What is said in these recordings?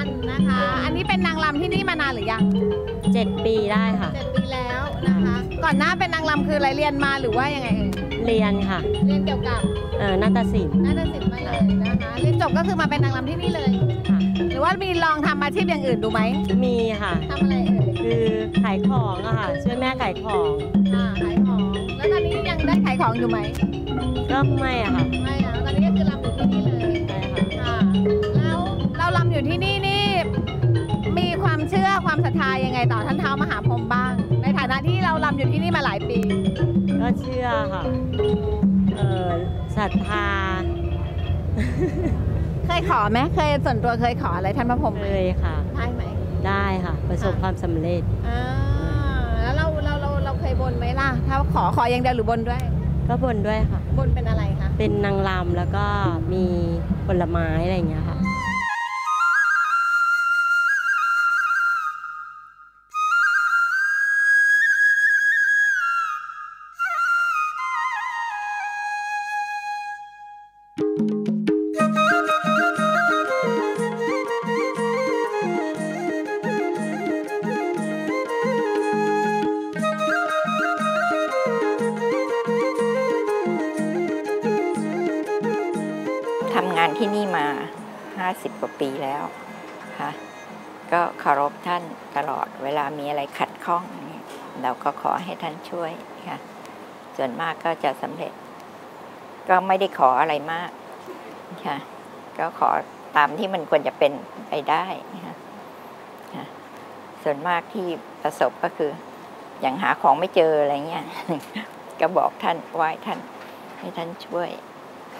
านหรือยังเจ็ดปีได้ค่ะ เจ็ดปีแล้วนะคะ ก่อนหน้าเป็นนางรำคืออะไรเรียนมาหรือว่ายังไงเอ่ยเรียนค่ะเรียนเกี่ยวกับเอ่อนาฏศิลป์นาฏศิลป์มาเลยนะคะเรียนจบก็คือมาเป็นนางรำที่นี่เลย ค่ะ หรือว่ามีลองทำอาชีพอย่างอื่นดูไหมมีค่ะ ทำอะไรเอ่ยคือขายของอะค่ะ ช่วยแม่ขายของ อ่าขายของ แล้วตอนนี้ยังได้ขายของอยู่ไหมก็ไม่อะค่ะไม่นะตอนนี้ก็คือรำอยู่ที่นี่เลย ใช่ค่ะ ค่ะ ที่นี่นี่มีความเชื่อความศรัทธายังไงต่อท่านเท้ามหาพรหมบ้าง ในฐานะที่เรารำอยู่ที่นี่มาหลายปี ก็เชื่อค่ะ เอ่อศรัทธา เคยขอไหมเคยส่วนตัวเคยขออะไรท่านพระพรหมไหเคมยค่ะ ได้ไหมได้ค่ะ ประสบความสำเร็จ อ่าแล้วเราเราเราเราเคยบนไหมล่ะ ถ้าขอขออย่างเดียวหรือบนด้วย ก็บนด้วยค่ะ บนเป็นอะไรคะ เป็นนางรำแล้วก็มีผลไม้อะไรอย่างเงี้ยค่ะ 50 ปีแล้วค่ะก็เคารพท่านตลอดเวลามีอะไรขัดข้องเนี่ยเราก็ขอให้ท่านช่วยค่ะส่วนมากก็จะสำเร็จ ก็ไม่ได้ขออะไรมากค่ะก็ขอตามที่มันควรจะเป็นไปได้ค่ะค่ะส่วนมากที่ประสบก็คือ อย่างหาของไม่เจออะไรเงี้ยก็บอกท่านไหว้ท่านให้ท่านช่วย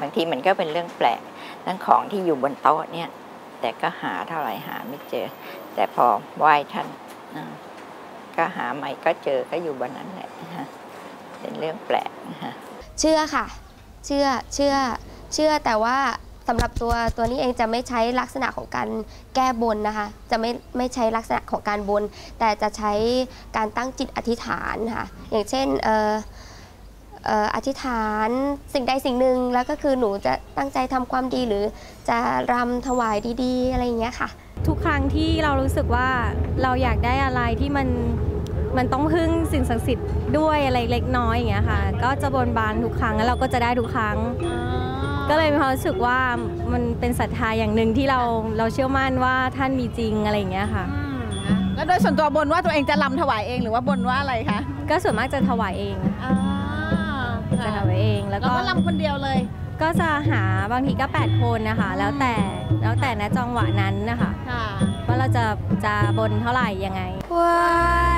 บางทีมันก็เป็นเรื่องแปลกทั้งของที่อยู่บนโต๊ะเนี่ย แต่ก็หาเท่าไหร่หาไม่เจอ แต่พอไหว้ท่านก็หาใหม่ก็เจอก็อยู่บนนั้นแหละเป็นเรื่องแปลกนะคะเชื่อค่ะ เชื่อเชื่อเชื่อแต่ว่าสำหรับตัวตัวนี้เองจะไม่ใช้ลักษณะของการแก้บนนะคะ จะไม่ไม่ใช้ลักษณะของการบน แต่จะใช้การตั้งจิตอธิษฐานค่ะอย่างเช่นเอ่อเอ่ออธิษฐานสิ่งใดสิ่งหนึ่งแล้วก็คือหนูจะตั้งใจทำความดีหรือจะรำถวายดีๆ อะไรอย่างเงี้ยค่ะ ทุกครั้งที่เรารู้สึกว่าเราอยากได้อะไรที่มันมันต้องพึ่งสิ่งศักดิ์สิทธิ์ด้วยอะไรเล็กน้อยอย่างเงี้ยค่ะ ก็จะบนบานทุกครั้งแล้วเราก็จะได้ทุกครั้ง ก็เลยมีความรู้สึกว่ามันเป็นศรัทธาอย่างหนึ่งที่เราเราเชื่อมั่นว่าท่านมีจริงอะไรอย่างเงี้ยค่ะอืมนะแล้วโดยส่วนตัวบนว่าตัวเองจะรำถวายเองหรือว่าบนว่าอะไรคะก็ส่วนมากจะถวายเอง อ่าจะถวายเอง แล้แล้ววก็ก็รำคนเดียวเลย ก็จะหาบางทีก็ 8 คนนะคะ แล้วแต่แล้วแต่ณจังหวะนั้นนะคะค่ะว่าเราจะจะบนเท่าไหร่ยังไงวัน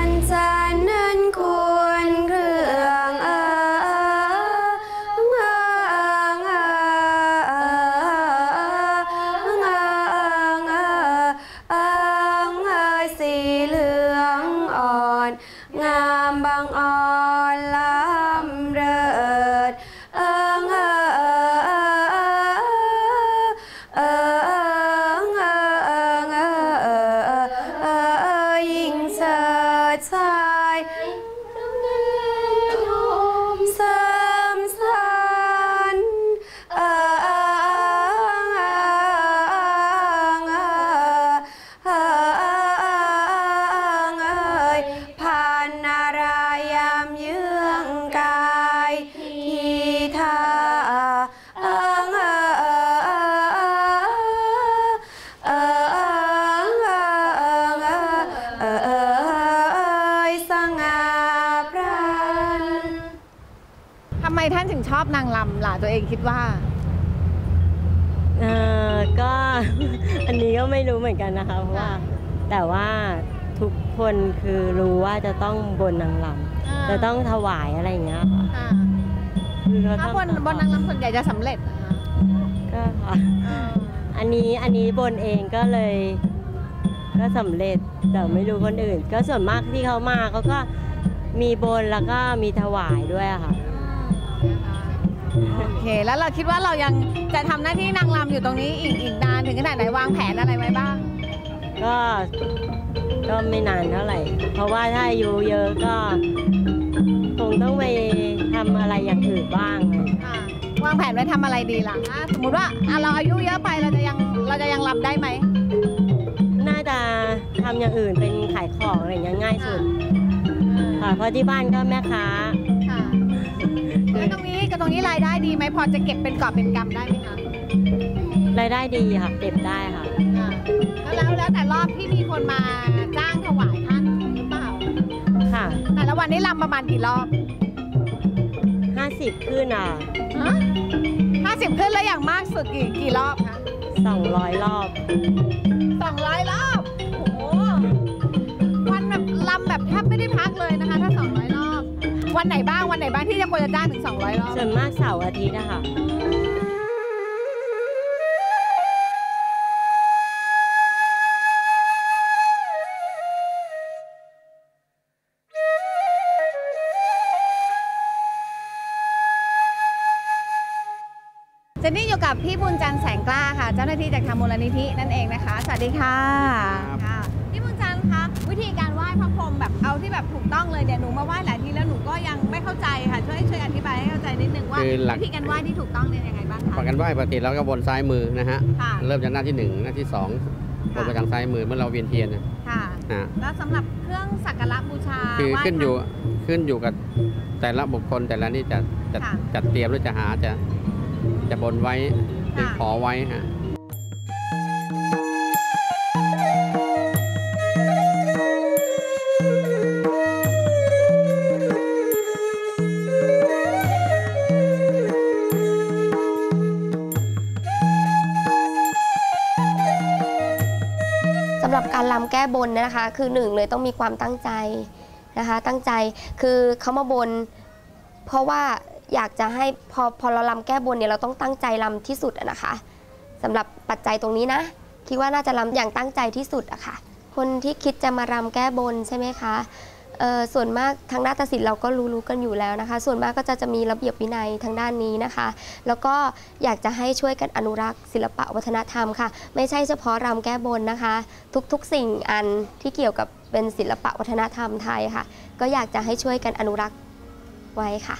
อบนางรำล่ะตัวเองคิดว่า เออก็ อันนี้ก็ไม่รู้เหมือนกันนะคะเพราะว่า แต่ว่าทุกคนคือรู้ว่าจะต้องบนนางรำจะต้องถวายอะไรอย่างเงี้ยค่ะอ่าคือเขถ้าต้องบนบนนางรำส่วนใหญ่จะสำเร็จนะคะก็ค่ะอันนี้อันนี้บนเองก็เลย ก็สำเร็จแต่ไม่รู้คนอื่น ก็ส่วนมากที่เขามาเขาก็มีบนแล้วก็มีถวายด้วยอะค่ะ โอเค แล้วเราคิดว่าเรายังจะทำหน้าที่นางรำอยู่ตรงนี้อีกอีกนานถึงขนาดไหนวางแผนอะไรไว้บ้าง ก็ก็ไม่นานเท่าไหร่ เพราะว่าถ้าอายุเยอะก็คงต้องไปทำอะไรอย่างอื่นบ้างอะไรอย่างเงี้ยอ่าวางแผนไว้ทำอะไรดีล่ะอะสมมติว่าอะเราอายุเยอะไปเราจะยังเราจะยังรำได้ไหมน่าจะทำอย่างอื่นเป็นขายของอะไรอย่างเงี้ยง่ายสุดค่ะเพราะที่บ้านก็แม่ค้าค่ะ แล้วตรงนี้กับตรงนี้รายได้ดีไหมพอจะเก็บเป็นกอบเป็นกำได้ไหมคะรายได้ดีค่ะ เก็บได้ค่ะ อ่าแล้วแล้วแต่รอบที่มีคนมาจ้างถวายท่านหรือเปล่า ค่ะ แต่ละวันนี้รำประมาณกี่รอบ50ขึ้นอะห้าสิบขึ้นแล้วอย่างมากสุดกี่กี่รอบคะ200รอบ สองร้อยรอบ วันไหนบ้างวันไหนบ้างที่จะควรจะจ้างถึงสองร้อยรอบส่วนมากเสาร์อาทิตย์นะคะเจนนี่อยู่กับพี่บุญจันทร์แสงกล้าค่ะ เจ้าหน้าที่จากทางมูลนิธินั่นเองนะคะ สวัสดีค่ะค่ะพี่บุญจันทร์คะ วิธีการไหว้พระพรหมแบบเอาที่แบบถูกต้องเลยเนี่ยหนูมาไหว้หลายทีแล้วหนูก็ยังไม่เข้าใจค่ะช่วยช่วยอธิบายให้เข้าใจนิดนึงว่าคือหลัก วิธีการไหว้ที่ถูกต้องเนี่ยยังไงบ้างคะปากกันไหว้ปกติแล้วก็บนซ้ายมือนะฮะ ค่ะ เริ่มจากหน้าที่หนึ่งหน้าที่สองบนไปทางซ้ายมือเมื่อเราเวียนเทียนนะค่ะ ฮะแล้วสำหรับเครื่องสักการะบูชาคือไหว้ขึ้นอยู่พระ ขึ้นอยู่กับแต่ละบุคคลแต่ละนี่จะจะค่ะ จัดเตรียมหรือจะหาจะจะบนไว้จะค่ะ ขอไว้ฮะ หรับการรำแก้บนนะคะ คือหนึ่งเลยต้องมีความตั้งใจนะคะ ตั้งใจคือเขามาบน เพราะว่าอยากจะให้พอพอเรารำแก้บนเนี่ยเราต้องตั้งใจรำที่สุดนะคะสำหรับปัจจัยตรงนี้นะ คิดว่าน่าจะรำอย่างตั้งใจที่สุดอะค่ะ คนที่คิดจะมารำแก้บนใช่ไหมคะ ส่วนมากทางนาฏศิลป์เราก็รู้ๆกันอยู่แล้วนะคะ ส่วนมากก็จะจะมีระเบียบวินัยทางด้านนี้นะคะ แล้วก็อยากจะให้ช่วยกันอนุรักษ์ ศิลปะวัฒนธรรมค่ะ ไม่ใช่เฉพาะรำแก้บนนะคะ ทุกๆสิ่งอันที่เกี่ยวกับเป็นศิลปะวัฒนธรรมไทยค่ะ ก็อยากจะให้ช่วยกันอนุรักษ์ไว้ค่ะ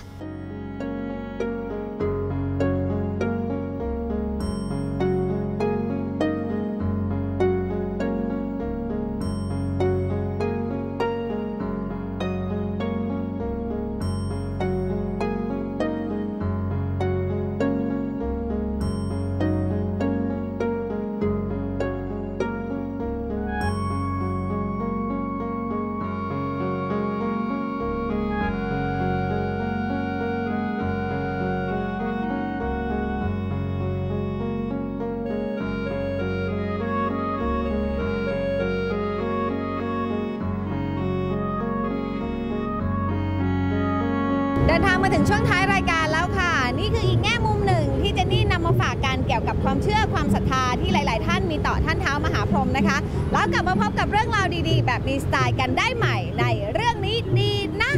เดินทางมาถึงช่วงท้ายรายการแล้วค่ะ นี่คืออีกแง่มุมหนึ่งที่เจนนี่นำมาฝากกันเกี่ยวกับความเชื่อความศรัทธาที่หลาย ๆ ท่านมีต่อท่านเท้ามหาพรหมนะคะ แล้วกลับมาพบกับเรื่องราวดี ๆ แบบมีสไตล์กันได้ใหม่ในเรื่องนี้ดีนะ